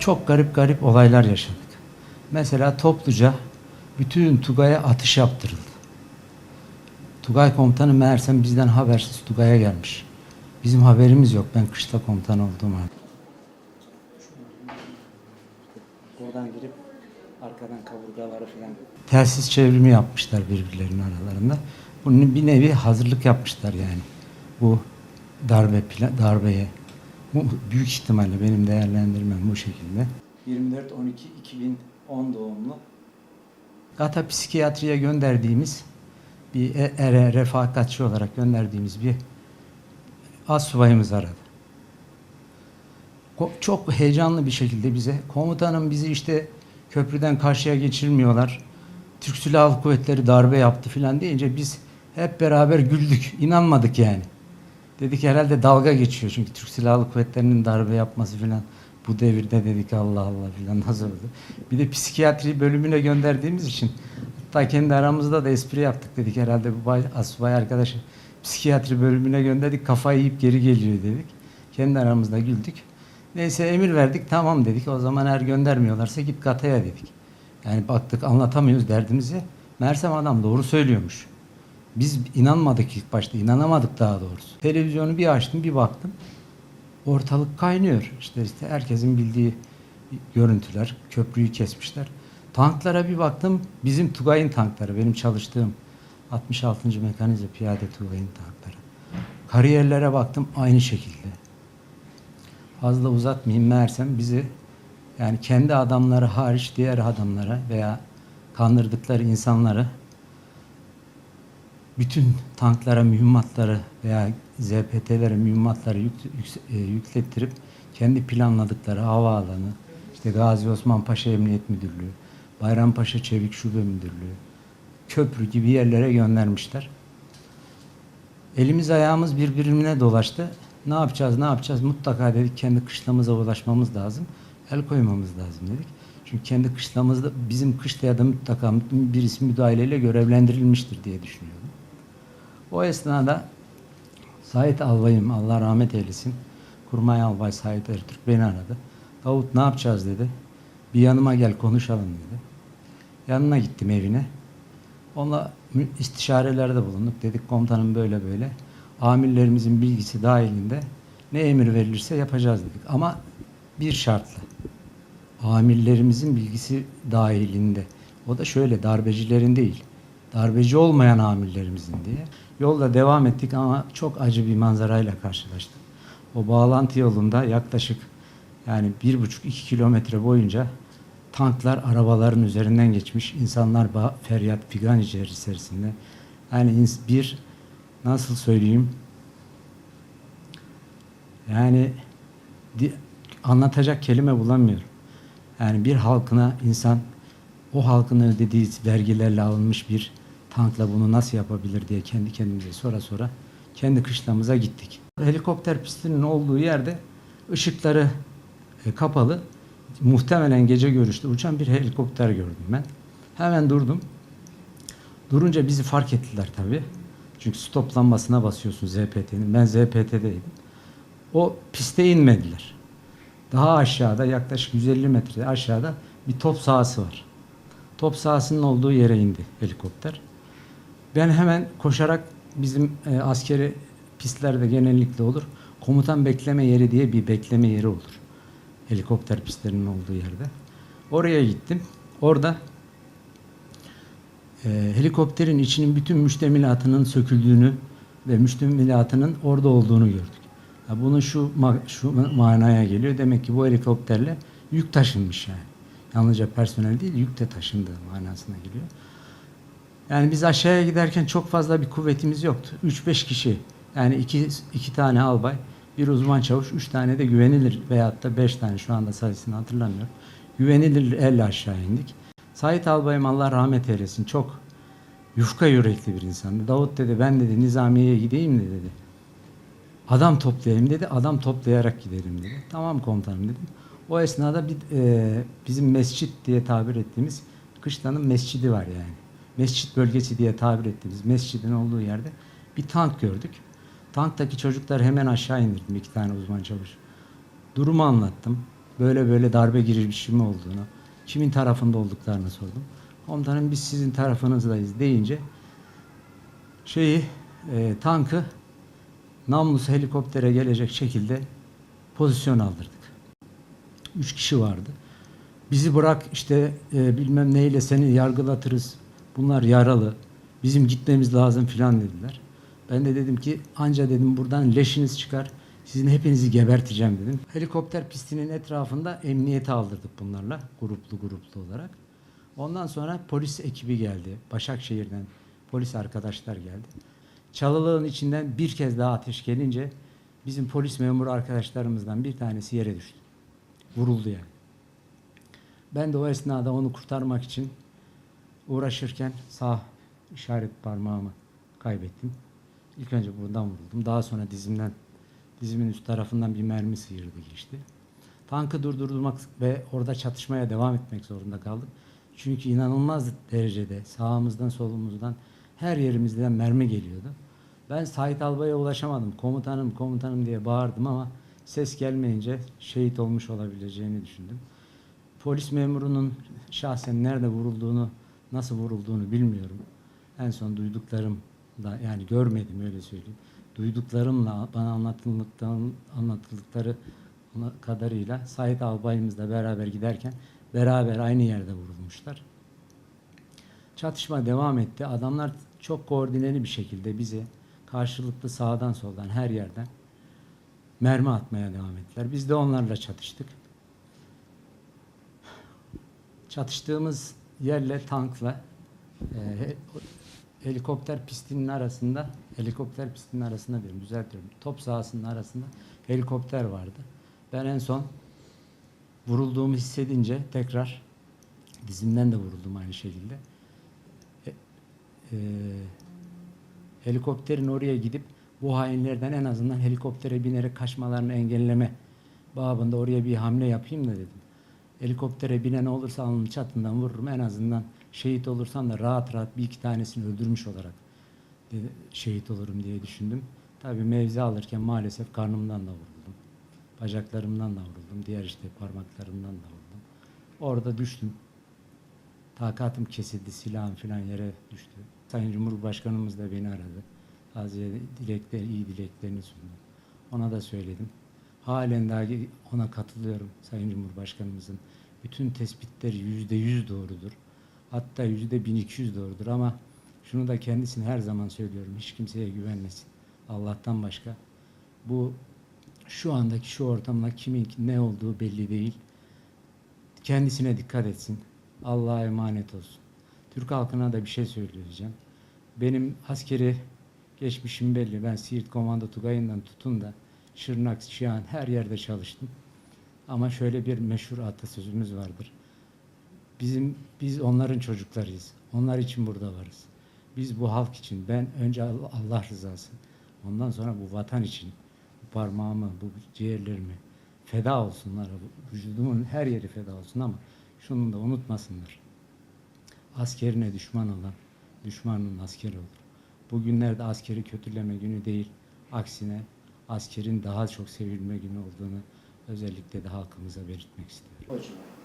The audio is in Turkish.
çok garip garip olaylar yaşadık. Mesela topluca bütün Tugay'a atış yaptırıldı. Tugay komutanı meğersem bizden habersiz Tugay'a gelmiş. Bizim haberimiz yok. Ben kışla komutan olduğum halde. Oradan girip arkadan kaburgaları falan telsiz çevrimi yapmışlar birbirlerinin aralarında. Bunun bir nevi hazırlık yapmışlar yani. Bu darbe pla- darbeye. Bu büyük ihtimalle benim değerlendirmem bu şekilde. 24 12 2010 doğumlu. Gata psikiyatriye gönderdiğimiz bir e- ere refakatçi olarak gönderdiğimiz bir astsubayımız aradı. Ko- Çok heyecanlı bir şekilde bize komutanım bizi işte köprüden karşıya geçirmiyorlar. Türk Silahlı Kuvvetleri darbe yaptı filan deyince biz hep beraber güldük. İnanmadık yani. Dedik herhalde dalga geçiyor çünkü Türk Silahlı Kuvvetleri'nin darbe yapması filan bu devirde dedik Allah Allah filan nasıl oldu. Bir de psikiyatri bölümüne gönderdiğimiz için hatta kendi aramızda da espri yaptık dedik herhalde bu bay, asubay arkadaşı psikiyatri bölümüne gönderdik kafayı yiyip geri geliyor dedik. Kendi aramızda güldük. Neyse emir verdik tamam dedik o zaman eğer göndermiyorlarsa git Gata'ya dedik. Yani baktık anlatamıyoruz derdimizi. Meğersem adam doğru söylüyormuş. Biz inanmadık ilk başta, inanamadık daha doğrusu. Televizyonu bir açtım, bir baktım. Ortalık kaynıyor. İşte, işte herkesin bildiği görüntüler, köprüyü kesmişler. Tanklara bir baktım, bizim Tugay'ın tankları, benim çalıştığım 66. Mekanize Piyade Tugay'ın tankları. Kariyerlere baktım aynı şekilde. Fazla uzatmayayım meğersem bizi yani kendi adamları hariç diğer adamlara veya kandırdıkları insanları bütün tanklara mühimmatları veya ZPT'lere mühimmatları yük, yükse- e, yüklettirip kendi planladıkları havaalanı, işte Gazi Osman Paşa Emniyet Müdürlüğü, Bayrampaşa Çevik Şube Müdürlüğü, köprü gibi yerlere göndermişler. Elimiz ayağımız birbirine dolaştı. Ne yapacağız, ne yapacağız? Mutlaka dedik kendi kışlamıza ulaşmamız lazım. El koymamız lazım dedik. Çünkü kendi kışlamızda bizim kışlaya da mutlaka birisi müdahaleyle görevlendirilmiştir diye düşünüyordum. O esnada Sait Albayım, Allah rahmet eylesin, Kurmay Albay Sait Ertürk beni aradı. Davut ne yapacağız dedi. Bir yanıma gel konuşalım dedi. Yanına gittim evine. Onunla istişarelerde bulunduk. Dedik komutanım böyle böyle. Amirlerimizin bilgisi dahilinde ne emir verilirse yapacağız dedik. Ama bir şartla. Amirlerimizin bilgisi dahilinde. O da şöyle darbecilerin değil. Darbeci olmayan amirlerimizin diye. Yolda devam ettik ama çok acı bir manzarayla karşılaştık. O bağlantı yolunda yaklaşık yani bir buçuk iki kilometre boyunca tanklar arabaların üzerinden geçmiş. insanlar feryat figan içerisinde. Yani bir nasıl söyleyeyim yani anlatacak kelime bulamıyorum. Yani bir halkına insan o halkın ödediği vergilerle alınmış bir tankla bunu nasıl yapabilir diye kendi kendimize sonra sonra kendi kışlamıza gittik. Helikopter pistinin olduğu yerde ışıkları e, kapalı muhtemelen gece görüşte uçan bir helikopter gördüm ben. Hemen durdum. Durunca bizi fark ettiler tabii. Çünkü stop lambasına basıyorsun ZPT'nin. Ben ZPT'deydim. O piste inmediler. Daha aşağıda yaklaşık 150 metre aşağıda bir top sahası var. Top sahasının olduğu yere indi helikopter. Ben hemen koşarak bizim e, askeri pistlerde genellikle olur. Komutan bekleme yeri diye bir bekleme yeri olur. Helikopter pistlerinin olduğu yerde. Oraya gittim. Orada e, helikopterin içinin bütün müştemilatının söküldüğünü ve müştemilatının orada olduğunu gördük. Ya bunun şu ma- şu manaya geliyor. Demek ki bu helikopterle yük taşınmış yani. Yalnızca personel değil, yük de taşındığı manasına geliyor. Yani biz aşağıya giderken çok fazla bir kuvvetimiz yoktu. 3-5 kişi yani iki, iki tane albay, bir uzman çavuş, üç tane de güvenilir veyahut da beş tane şu anda sayısını hatırlamıyorum. Güvenilir elle aşağı indik. Sait albayım Allah rahmet eylesin çok yufka yürekli bir insandı. Davut dedi ben dedi Nizamiye'ye gideyim de dedi. Adam toplayayım dedi. Adam toplayarak gidelim dedi. Tamam komutanım dedim. O esnada bir, e, bizim mescit diye tabir ettiğimiz kışlanın mescidi var yani. Mescit bölgesi diye tabir ettiğimiz mescidin olduğu yerde bir tank gördük. Tanktaki çocuklar hemen aşağı indirdim iki tane uzman çavuş. Durumu anlattım. böyle böyle darbe girişimi olduğunu, kimin tarafında olduklarını sordum. Komutanım biz sizin tarafınızdayız deyince şeyi e, tankı namlusu helikoptere gelecek şekilde pozisyon aldırdık. Üç kişi vardı. Bizi bırak işte e, bilmem neyle seni yargılatırız. Bunlar yaralı. Bizim gitmemiz lazım filan dediler. Ben de dedim ki anca dedim buradan leşiniz çıkar. Sizin hepinizi geberteceğim dedim. Helikopter pistinin etrafında emniyete aldırdık bunlarla gruplu gruplu olarak. Ondan sonra polis ekibi geldi. Başakşehir'den polis arkadaşlar geldi. Çalılığın içinden bir kez daha ateş gelince bizim polis memuru arkadaşlarımızdan bir tanesi yere düştü. Vuruldu yani. Ben de o esnada onu kurtarmak için uğraşırken sağ işaret parmağımı kaybettim. İlk önce buradan vuruldum. Daha sonra dizimden, dizimin üst tarafından bir mermi sıyırdı geçti. Tankı durdurmak ve orada çatışmaya devam etmek zorunda kaldık. Çünkü inanılmaz derecede sağımızdan solumuzdan her yerimizden mermi geliyordu. Ben Sait Albay'a ulaşamadım. Komutanım komutanım diye bağırdım ama ses gelmeyince şehit olmuş olabileceğini düşündüm. Polis memurunun şahsen nerede vurulduğunu, nasıl vurulduğunu bilmiyorum. En son duyduklarım da yani görmedim öyle söyleyeyim. Duyduklarımla bana anlatıldıktan anlatıldıkları kadarıyla Sait Albay'ımızla beraber giderken beraber aynı yerde vurulmuşlar. Çatışma devam etti. Adamlar çok koordineli bir şekilde bizi karşılıklı sağdan soldan her yerden mermi atmaya devam ettiler. Biz de onlarla çatıştık. Çatıştığımız yerle tankla e, he- helikopter pistinin arasında helikopter pistinin arasında diyorum düzeltiyorum. Top sahasının arasında helikopter vardı. Ben en son vurulduğumu hissedince tekrar dizimden de vuruldum aynı şekilde. E, e, helikopterin oraya gidip bu hainlerden en azından helikoptere binerek kaçmalarını engelleme babında oraya bir hamle yapayım da dedim. Helikoptere binen olursa alnının çatından vururum. En azından şehit olursam da rahat rahat bir iki tanesini öldürmüş olarak şehit olurum diye düşündüm. Tabii mevzi alırken maalesef karnımdan da vuruldum. Bacaklarımdan da vuruldum. Diğer işte parmaklarımdan da vuruldum. Orada düştüm. Takatım kesildi. Silahım falan yere düştü. Sayın Cumhurbaşkanımız da beni aradı. Taziye dilekler, iyi dileklerini sundu. Ona da söyledim. Halen daha ona katılıyorum Sayın Cumhurbaşkanımızın. Bütün tespitleri yüzde yüz doğrudur. Hatta yüzde bin iki yüz doğrudur ama şunu da kendisine her zaman söylüyorum. Hiç kimseye güvenmesin. Allah'tan başka. Bu şu andaki şu ortamda kimin ne olduğu belli değil. Kendisine dikkat etsin. Allah'a emanet olsun. Türk halkına da bir şey söyleyeceğim. Benim askeri geçmişim belli. Ben Siirt Komando Tugayı'ndan tutun da Şırnak, Şihan her yerde çalıştım. Ama şöyle bir meşhur atasözümüz vardır. Bizim biz onların çocuklarıyız. Onlar için burada varız. Biz bu halk için ben önce Allah rızası. Ondan sonra bu vatan için bu parmağımı, bu ciğerlerimi feda olsunlar. Vücudumun her yeri feda olsun ama şunu da unutmasınlar. Askerine düşman olan düşmanın askeri olur. Bugünlerde askeri kötüleme günü değil. Aksine askerin daha çok sevilme günü olduğunu özellikle de halkımıza belirtmek istiyorum. Hocam.